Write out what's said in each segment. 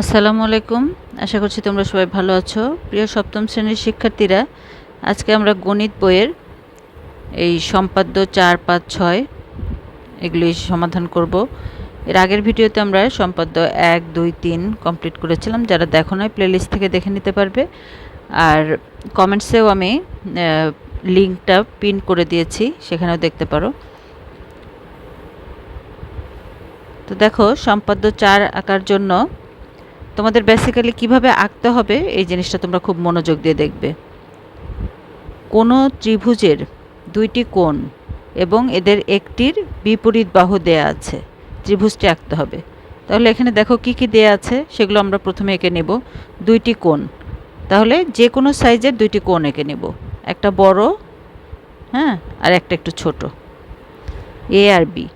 আসসালামু আলাইকুম। আশা করছি তোমরা সবাই ভালো আছো। প্রিয় সপ্তম শ্রেণির শিক্ষার্থীরা, আজকে আমরা গণিত বইয়ের এই সম্পাদ্য চার, পাঁচ, ছয় এগুলি সমাধান করব। এর আগের ভিডিওতে আমরা সম্পাদ্য এক, দুই, তিন কমপ্লিট করেছিলাম। যারা দেখো নয় প্লেলিস্ট থেকে দেখে নিতে পারবে। আর কমেন্টসেও আমি লিঙ্কটা পিন করে দিয়েছি, সেখানেও দেখতে পারো। তো দেখো, সম্পাদ্য চার আঁকার জন্য তোমাদের বেসিক্যালি কীভাবে আঁকতে হবে, এই জিনিসটা তোমরা খুব মনোযোগ দিয়ে দেখবে। কোনো ত্রিভুজের দুইটি কোণ এবং এদের একটির বিপরীত বাহু দেয়া আছে, ত্রিভুজটি আঁকতে হবে। তাহলে এখানে দেখো কি কি দেয়া আছে, সেগুলো আমরা প্রথমে এঁকে নেব। দুইটি কোণ, তাহলে যে কোনো সাইজের দুইটি কোণ এঁকে নেব। একটা বড় হ্যাঁ আর একটা একটু ছোট। এ আর বি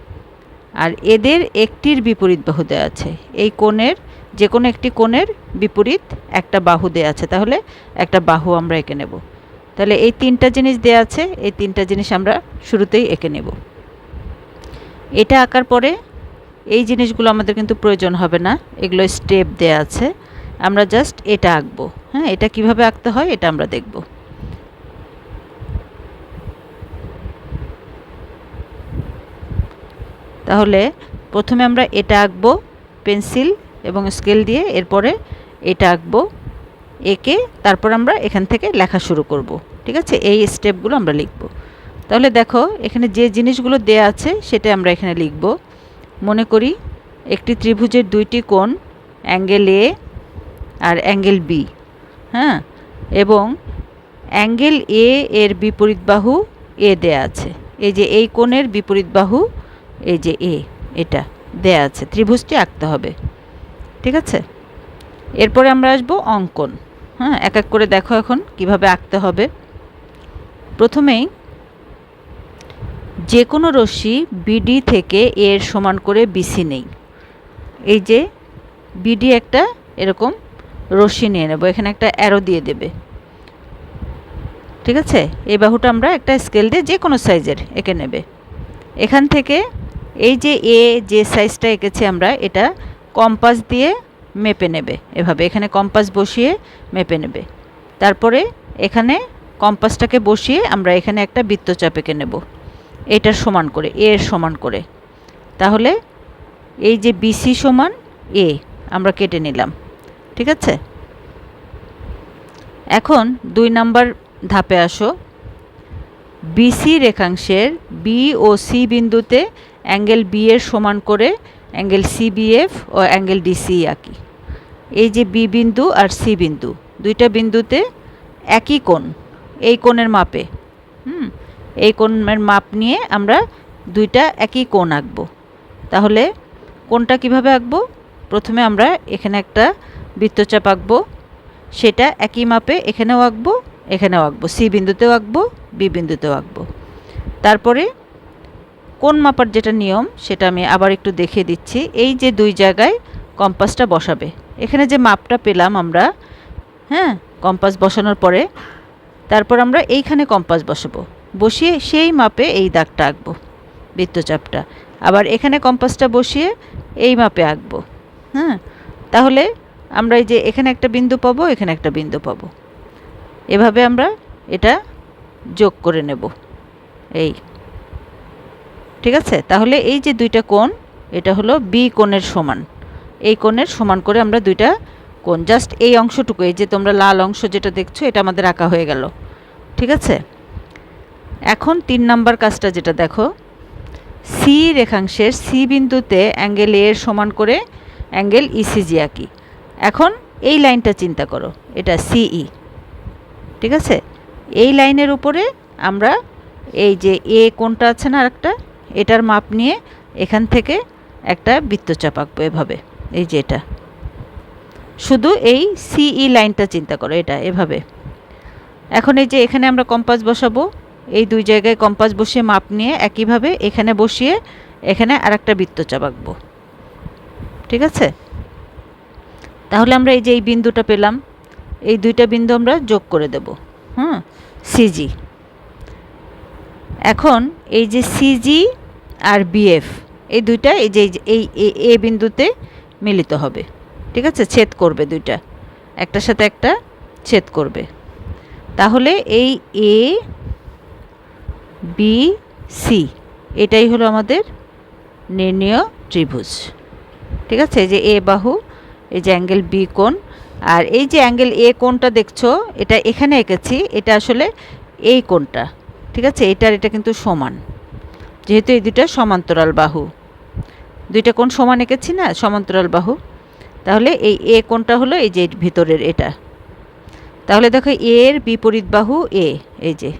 আর এদের একটির বিপরীত বাহু দেওয়া আছে। এই কোণের যে কোনো একটি কোণের বিপরীত একটা বাহু দেওয়া আছে, তাহলে একটা বাহু আমরা এঁকে নেব। তাহলে এই তিনটা জিনিস দেওয়া আছে, এই তিনটা জিনিস আমরা শুরুতেই এঁকে নেব। এটা আঁকার পরে এই জিনিসগুলো আমাদের কিন্তু প্রয়োজন হবে না, এগুলো স্টেপ দেয়া আছে। আমরা জাস্ট এটা আঁকবো হ্যাঁ এটা কীভাবে আঁকতে হয় এটা আমরা দেখব। তাহলে প্রথমে আমরা এটা আঁকবো, পেন্সিল এবং স্কেল দিয়ে এরপরে এটা আঁকবো, এঁকে তারপর আমরা এখান থেকে লেখা শুরু করব, ঠিক আছে? এই স্টেপগুলো আমরা লিখব। তাহলে দেখো, এখানে যে জিনিসগুলো দেয়া আছে সেটা আমরা এখানে লিখব। মনে করি একটি ত্রিভুজের দুইটি কোণ অ্যাঙ্গেল এ আর অ্যাঙ্গেল বি হ্যাঁ? এবং অ্যাঙ্গেল এ এর বিপরীত বাহু এ দেয়া আছে। এই যে এই কোণের বিপরীত বাহু, এই যে এ এটা দেয়া আছে। ত্রিভুজটি আঁকতে হবে। ঠিক আছে? এরপরে আমরা আসব অঙ্কন। হ্যাঁ এক এক করে দেখো এখন কীভাবে আঁকতে হবে। প্রথমেই যে কোনো রশ্মি বিডি থেকে এর সমান করে বিসি নেই। এই যে বিডি একটা এরকম রশ্মি নিয়ে নেব, এখানে একটা অ্যারো দিয়ে দেবে। ঠিক আছে? এই বাহুটা আমরা একটা স্কেল দিয়ে যে কোনো সাইজের এঁকে নেবে। এখান থেকে এই যে এ যে সাইজটা এঁকেছি আমরা, এটা কম্পাস দিয়ে মেপে নেবে। এভাবে এখানে কম্পাস বসিয়ে মেপে নেবে। তারপরে এখানে কম্পাসটাকে বসিয়ে আমরা এখানে একটা বৃত্তচাপ এঁকে নেব। এটার সমান করে, এ এর সমান করে। তাহলে এই যে বিসি সমান এ আমরা কেটে নিলাম। ঠিক আছে? এখন দুই নাম্বার ধাপে আসো। বিসি রেখাংশের বি ও সি বিন্দুতে অ্যাঙ্গেল বি এর সমান করে অ্যাঙ্গেল সিবিএফ ও অ্যাঙ্গেল ডিসি আঁকি এই যে বি বিন্দু আর সি বিন্দু, দুইটা বিন্দুতে একই কোণ, এই কোণের মাপে, হুম? এই কোণের মাপ নিয়ে আমরা দুইটা একই কোণ আঁকবো। তাহলে কোনটা কীভাবে আঁকবো? প্রথমে আমরা এখানে একটা বৃত্তচাপ আঁকবো, সেটা একই মাপে এখানেও আঁকবো এখানেও আঁকবো সি বিন্দুতেও আঁকবো বি বিন্দুতেও আঁকবো। তারপরে কোন মাপার যেটা নিয়ম, সেটা আমি আবার একটু দেখিয়ে দিচ্ছি। এই যে দুই জায়গায় কম্পাসটা বসাবে। এখানে যে মাপটা পেলাম আমরা হ্যাঁ কম্পাস বসানোর পরে, তারপর আমরা এইখানে কম্পাস বসাবো। বসিয়ে সেই মাপে এই দাগটা আঁকবো, বৃত্তচাপটা। আবার এখানে কম্পাসটা বসিয়ে এই মাপে আঁকবো হ্যাঁ। তাহলে আমরা এই যে এখানে একটা বিন্দু পাবো, এখানে একটা বিন্দু পাবো। এভাবে আমরা এটা যোগ করে নেব। এই। ঠিক আছে? তাহলে এই যে দুইটা কোণ, এটা হলো বি কোণের সমান। এই কোণের সমান করে আমরা দুইটা কোণ জাস্ট এই অংশটুকু, এই যে তোমরা লাল অংশ যেটা দেখছ, এটা আমাদের আঁকা হয়ে গেল। ঠিক আছে? এখন তিন নাম্বার কাজটা যেটা দেখো সি রেখাংশের সি বিন্দুতে অ্যাঙ্গেল এর সমান করে অ্যাঙ্গেল ইসিজি আঁকি। এখন এই লাইনটা চিন্তা করো, এটা সিই ঠিক আছে? এই লাইনের উপরে আমরা এই যে এ কোনটা আছে না আরেকটা এটার মাপ নিয়ে এখান থেকে একটা বৃত্তচাপ আঁকবো এভাবে, এই যে এটা। শুধু এই সিই লাইনটা চিন্তা করো, এটা এভাবে। এখন এই যে এখানে আমরা কম্পাস বসাবো, এই দুই জায়গায় কম্পাস বসিয়ে মাপ নিয়ে একইভাবে এখানে বসিয়ে এখানে আর একটা বৃত্তচাপ আঁকবো। ঠিক আছে? তাহলে আমরা এই যে এই বিন্দুটা পেলাম, এই দুইটা বিন্দু আমরা যোগ করে দেব। হুম? সিজি এখন এই যে সিজি আর বিএফ এই দুইটা এই যে, এই এ বিন্দুতে মিলিত হবে। ঠিক আছে? ছেদ করবে দুইটা। একটার সাথে একটা ছেদ করবে। তাহলে এই এ বি সি এটাই হলো আমাদের নির্ণীয় ত্রিভুজ। ঠিক আছে? এই যে এ বাহু, এই যে অ্যাঙ্গেল বি কোণ, আর এই যে অ্যাঙ্গেল এ কোণটা দেখছ, এটা এখানে এঁকেছি, এটা আসলে এই কোণটা। ঠিক আছে? এটার, এটা কিন্তু সমান। যেহেতু এই দুইটা সমান্তরাল বাহু। দুইটা কোণ সমান এঁকেছি না? সমান্তরাল বাহু। তাহলে এই এ কোণটা হলো এই যে ভিতরের এটা। তাহলে দেখো এর বিপরীত বাহু এ, এই যে।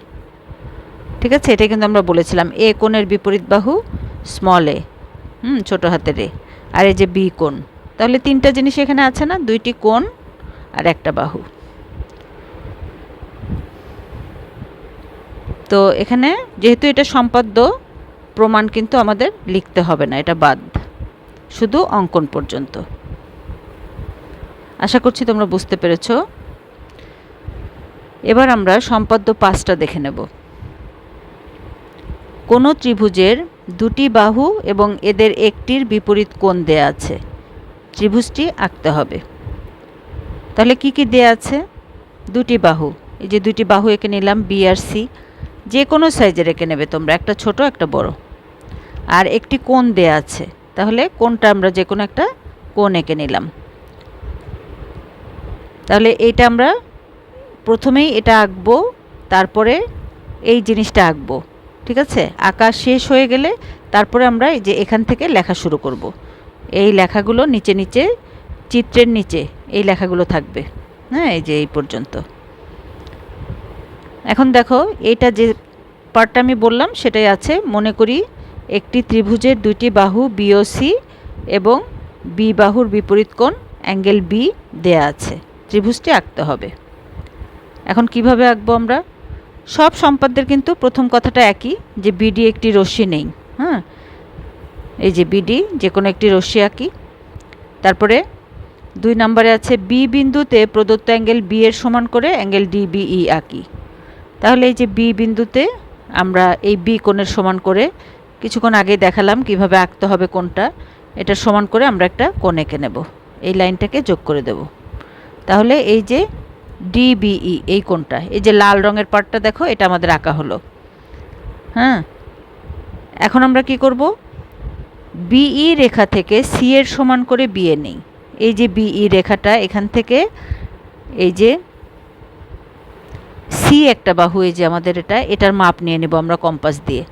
ঠিক আছে? এটা কিন্তু আমরা বলেছিলাম। এ কোণের বিপরীত বাহু স্মল এ। হুম, ছোটো হাতের এ। আর এই যে বি কোণ। তাহলে তিনটা জিনিস এখানে আছে না? দুইটি কোণ আর একটা বাহু। তো এখানে যেহেতু এটা সম্পাদ্য প্রমাণ কিন্তু আমাদের লিখতে হবে না, এটা বাদ। শুধু অঙ্কন পর্যন্ত। আশা করছি তোমরা বুঝতে পেরেছ। এবার আমরা সম্পাদ্য পাঁচটা দেখে নেব। কোনো ত্রিভুজের দুটি বাহু এবং এদের একটির বিপরীত কোণ দেয়া আছে। ত্রিভুজটি আঁকতে হবে। তাহলে কি কি দেয়া আছে? দুটি বাহু। এই যে দুটি বাহু এঁকে নিলাম বি আর সি যে কোনো সাইজের এঁকে নেবে তোমরা, একটা ছোট, একটা বড়। আর একটি কোণ দেয়া আছে। তাহলে কোনটা আমরা যে কোনো একটা কোণ এঁকে নিলাম। তাহলে এইটা আমরা প্রথমেই এটা আঁকবো, তারপরে এই জিনিসটা আঁকবো, ঠিক আছে? আঁকা শেষ হয়ে গেলে তারপরে আমরা এই যে এখান থেকে লেখা শুরু করব। এই লেখাগুলো নিচে নিচে, চিত্রের নিচে এই লেখাগুলো থাকবে। হ্যাঁ এই যে এই পর্যন্ত। এখন দেখো, এইটা যে পার্টটা আমি বললাম সেটাই আছে। মনে করি একটি ত্রিভুজের দুটি বাহু বিওসি এবং বি বাহুর বিপরীত কোণ অ্যাঙ্গেল বি দেয়া আছে। ত্রিভুজটি আঁকতে হবে। এখন কীভাবে আঁকবো আমরা? সব সম্পাদ্যের কিন্তু প্রথম কথাটা একই, যে বিডি একটি রশ্মি নেই হ্যাঁ? এই যে বিডি যে কোনো একটি রশ্মি আঁকি। তারপরে দুই নম্বরে আছে বি বিন্দুতে প্রদত্ত অ্যাঙ্গেল বি এর সমান করে অ্যাঙ্গেল ডিবিই আঁকি। তাহলে এই যে বি বিন্দুতে আমরা এই বি কোণের সমান করে কিছুক্ষণ আগে দেখালাম কীভাবে আঁকতে হবে কোনটা। এটা সমান করে আমরা একটা কোণ এঁকে নেব। এই লাইনটাকে যোগ করে দেব। তাহলে এই যে ডিবিই, এই কোণটা, এই যে লাল রঙের পার্টটা দেখো, এটা আমাদের আঁকা হলো। হ্যাঁ? এখন আমরা কি করব? বিই রেখা থেকে সি এর সমান করে বিয়ে নেই। এই যে বিই রেখাটা এখান থেকে, এই যে সি একটা বাহু, এই যে আমাদের এটা, এটার মাপ নিয়ে নেব আমরা কম্পাস দিয়ে।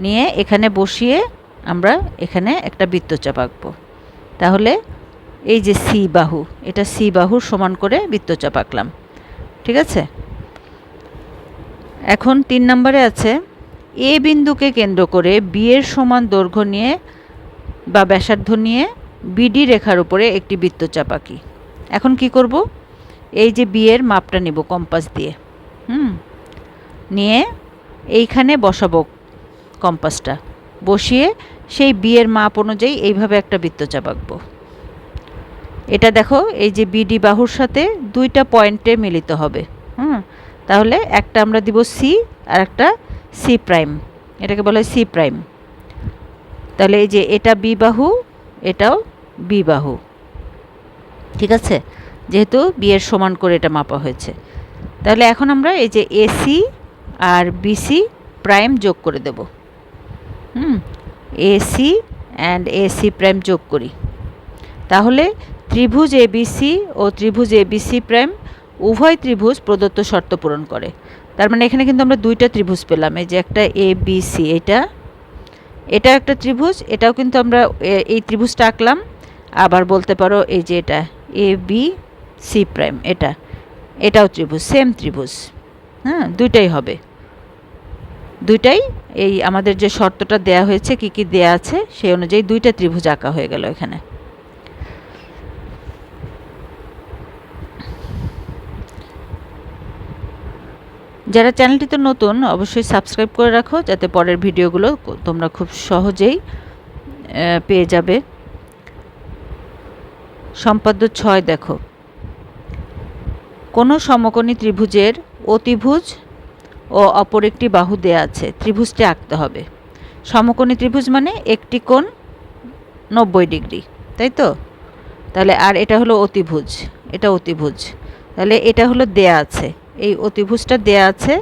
নিয়ে এখানে বসিয়ে আমরা এখানে একটা বৃত্তচাপ আঁকবো। তাহলে এই যে সি বাহু, এটা সি বাহুর সমান করে বৃত্তচাপ আঁকলাম। ঠিক আছে? এখন তিন নম্বরে আছে, এ বিন্দুকে কেন্দ্র করে বি এর সমান দৈর্ঘ্য নিয়ে বা ব্যাসার্ধ নিয়ে বিডি রেখার উপরে একটি বৃত্তচাপ আঁকি। এখন কি করব? এই যে বি এর মাপটা নিব কম্পাস দিয়ে। হুম? নিয়ে এইখানে বসাবো কম্পাসটা। বসিয়ে সেই বিয়ের মাপ অনুযায়ী এইভাবে একটা বৃত্তচাপ আঁকবো। এটা দেখো, এই যে বিডি বাহুর সাথে দুইটা পয়েন্টে মিলিত হবে। হুম? তাহলে একটা আমরা দিব সি আর একটা সি প্রাইম এটাকে বলা হয় সি প্রাইম তাহলে এই যে এটা বি বাহু, এটাও বি বাহু। ঠিক আছে? যেহেতু বিয়ের সমান করে এটা মাপা হয়েছে। তাহলে এখন আমরা এই যে এসি আর বিসি প্রাইম যোগ করে দেব। হুম এসি অ্যান্ড এসি প্রাইম যোগ করি। তাহলে ত্রিভুজ এবিসি ও ত্রিভুজ এবিসি প্রাইম উভয় ত্রিভুজ প্রদত্ত শর্ত পূরণ করে। তার মানে এখানে কিন্তু আমরা দুইটা ত্রিভুজ পেলাম, এই যে একটা এ বি সি এটা এটা একটা ত্রিভুজ, এটাও কিন্তু আমরা এই ত্রিভুজটা আঁকলাম। আবার বলতে পারো এই যে এটা এ বি সি প্রাইম এটা, এটাও ত্রিভুজ সেম ত্রিভুজ হ্যাঁ দুইটাই হবে। দুইটাই এই আমাদের যে শর্তটা দেয়া হয়েছে, কি কি দেয়া আছে, সেই অনুযায়ী দুইটা ত্রিভুজ আঁকা হয়ে গেল এখানে। যারা চ্যানেলটিতে নতুন, অবশ্যই সাবস্ক্রাইব করে রাখো, যাতে পরের ভিডিওগুলো তোমরা খুব সহজেই পেয়ে যাবে। সম্পাদ্য ছয় দেখো। কোনো সমকোণী ত্রিভুজের অতিভুজ ও অপর একটি বাহু দেয়া আছে, ত্রিভুজটি আঁকতে হবে। সমকোণী ত্রিভুজ মানে একটি কোণ নব্বই ডিগ্রি, তাই তো? তাহলে আর এটা হলো অতিভুজ, এটা অতিভুজ। তাহলে এটা হলো দেয়া আছে, এই অতিভুজটা দেয়া আছে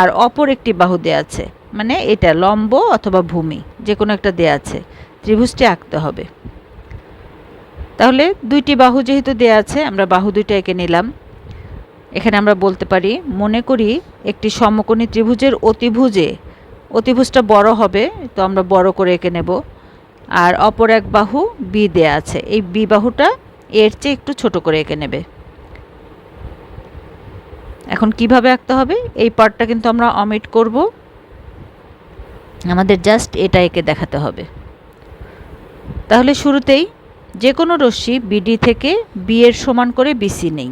আর অপর একটি বাহু দেয়া আছে মানে এটা লম্ব অথবা ভূমি যে কোনো একটা দেয়া আছে, ত্রিভুজটি আঁকতে হবে। তাহলে দুইটি বাহু যেহেতু দেয়া আছে, আমরা বাহু দুইটা এঁকে নিলাম। এখানে আমরা বলতে পারি, মনে করি একটি সমকোণী ত্রিভুজের অতিভুজে, অতিভুজটা বড় হবে, তো আমরা বড় করে এঁকে নেব। আর অপর এক বাহু বি দেয়া আছে, এই বি বাহুটা এর চেয়ে একটু ছোট করে এঁকে নেবে। এখন কীভাবে আঁকতে হবে? এই পার্টটা কিন্তু আমরা অমিট করব। আমাদের জাস্ট এটা এঁকে দেখাতে হবে। তাহলে শুরুতেই যে কোনো রশ্মি বিডি থেকে বি এর সমান করে বিসি নেই।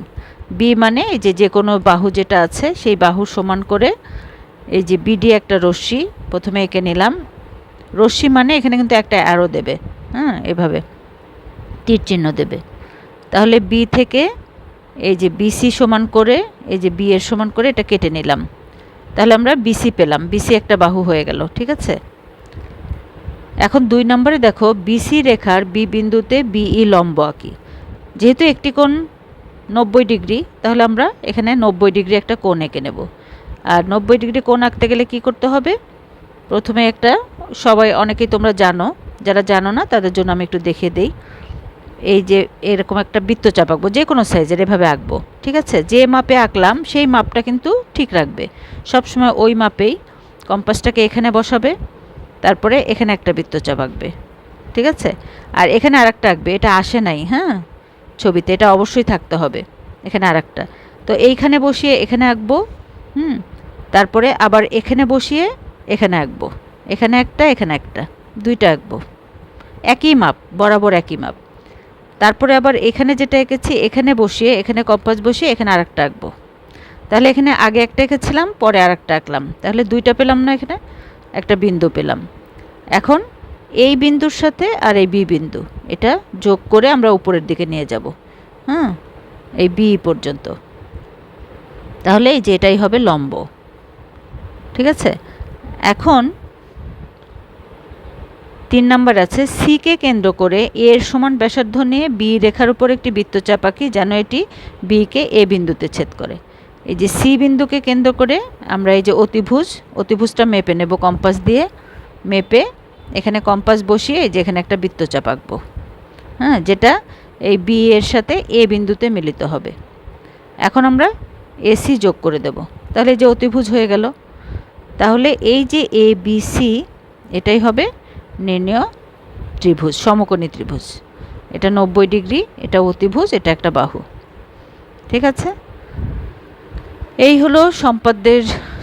বি মানে এই যে যে কোনো বাহু যেটা আছে, সেই বাহু সমান করে এই যে বিডি একটা রশ্মি, প্রথমে এঁকে নিলাম। রশ্মি মানে এখানে কিন্তু একটা অ্যারো দেবে হ্যাঁ এভাবে। তীর চিহ্ন দেবে। তাহলে বি থেকে এই যে বিসি সমান করে, এই যে বি এর সমান করে এটা কেটে নিলাম। তাহলে আমরা বিসি পেলাম। বিসি একটা বাহু হয়ে গেল, ঠিক আছে? এখন দুই নম্বরে দেখো বিসি রেখার বি বিন্দুতে বিই লম্ব আঁকি। যেহেতু একটি কোণ নব্বই ডিগ্রি, তাহলে আমরা এখানে নব্বই ডিগ্রি একটা কোণ এঁকে নেব। আর নব্বই ডিগ্রি কোণ আঁকতে গেলে কি করতে হবে? প্রথমে একটা, সবাই অনেকেই তোমরা জানো, যারা জানো না, তাদের জন্য আমি একটু দেখিয়ে দিই। এই যে এরকম একটা বৃত্তচাপ আঁকবো, যে কোনো সাইজের এভাবে আঁকবো, ঠিক আছে? যে মাপে আঁকলাম, সেই মাপটা কিন্তু ঠিক রাখবে। সবসময় ওই মাপেই কম্পাসটাকে এখানে বসাবে, তারপরে এখানে একটা বৃত্তচাপ আঁকবে, ঠিক আছে? আর এখানে আর একটা আঁকবে, এটা আসে নাই হ্যাঁ? ছবিতে, এটা অবশ্যই থাকতে হবে। এখানে আর একটা তো এইখানে বসিয়ে এখানে আঁকবো, হুম? তারপরে আবার এখানে বসিয়ে এখানে আঁকবো। এখানে একটা এখানে একটা। দুইটা আঁকবো। একই মাপ, বরাবর একই মাপ। তারপরে আবার এখানে যেটা এঁকেছি, এখানে বসিয়ে, এখানে কম্পাস বসিয়ে, এখানে আরেকটা আঁকবো। তাহলে এখানে আগে একটা এঁকেছিলাম, পরে আরেকটা আঁকলাম। তাহলে দুইটা পেলাম না এখানে, একটা বিন্দু পেলাম। এখন এই বিন্দুর সাথে আর এই বি বিন্দু। এটা যোগ করে আমরা উপরের দিকে নিয়ে যাব। হ্যাঁ এই বি পর্যন্ত। তাহলে এই যে এটাই হবে লম্ব। ঠিক আছে? এখন তিন নাম্বার আছে সিকে কেন্দ্র করে এর সমান ব্যাসার্ধ নিয়ে বি রেখার উপর একটি বৃত্তচাপ আঁকি যেন এটি বিকে এ বিন্দুতে ছেদ করে। এই যে সি বিন্দুকে কেন্দ্র করে আমরা এই যে অতিভুজ, অতিভুজটা মেপে নেব কম্পাস দিয়ে, মেপে এখানে কম্পাস বসিয়ে যে এখানে একটা বৃত্তচাপ আঁকবো। হ্যাঁ যেটা এই বি এর সাথে এ বিন্দুতে মিলিত হবে। এখন আমরা এসি যোগ করে দেব। তাহলে যে অতিভুজ হয়ে গেল। তাহলে এই যে এ বি সি এটাই হবে নির্ণয় ত্রিভুজ, সমকোণী ত্রিভুজ। এটা নব্বই ডিগ্রি, এটা অতিভুজ, এটা একটা বাহু। ঠিক আছে? এই হলো সম্পদের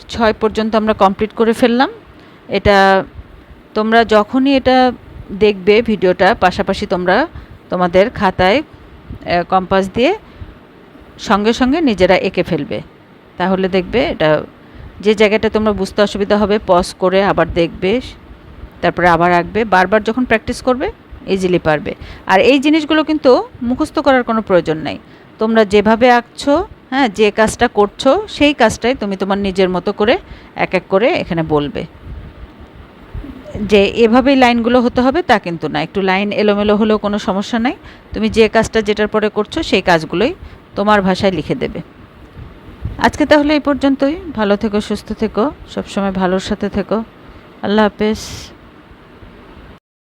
ছয় পর্যন্ত আমরা কমপ্লিট করে ফেললাম। এটা তোমরা যখনই এটা দেখবে ভিডিওটা, পাশাপাশি তোমরা তোমাদের খাতায় কম্পাস দিয়ে সঙ্গে সঙ্গে নিজেরা এঁকে ফেলবে। তাহলে দেখবে এটা, যে জায়গাটা তোমরা বুঝতে অসুবিধা হবে পজ করে আবার দেখবে, তারপরে আবার আঁকবে, বারবার যখন প্র্যাকটিস করবে ইজিলি পারবে। আর এই জিনিসগুলো কিন্তু মুখস্থ করার কোনো প্রয়োজন নাই। তোমরা যেভাবে আঁকছো হ্যাঁ যে কাজটা করছ, সেই কাজটাই তুমি তোমার নিজের মতো করে এক এক করে এখানে বলবে। যে এভাবেই লাইনগুলো হতে হবে তা কিন্তু না। একটু লাইন এলোমেলো হলেও কোনো সমস্যা নাই। তুমি যে কাজটা যেটার পরে করছ সেই কাজগুলোই তোমার ভাষায় লিখে দেবে। আজকে তাহলে এই পর্যন্তই। ভালো থেকো, সুস্থ থেকো, সবসময় ভালোর সাথে থেকো। আল্লাহ হাফেজ।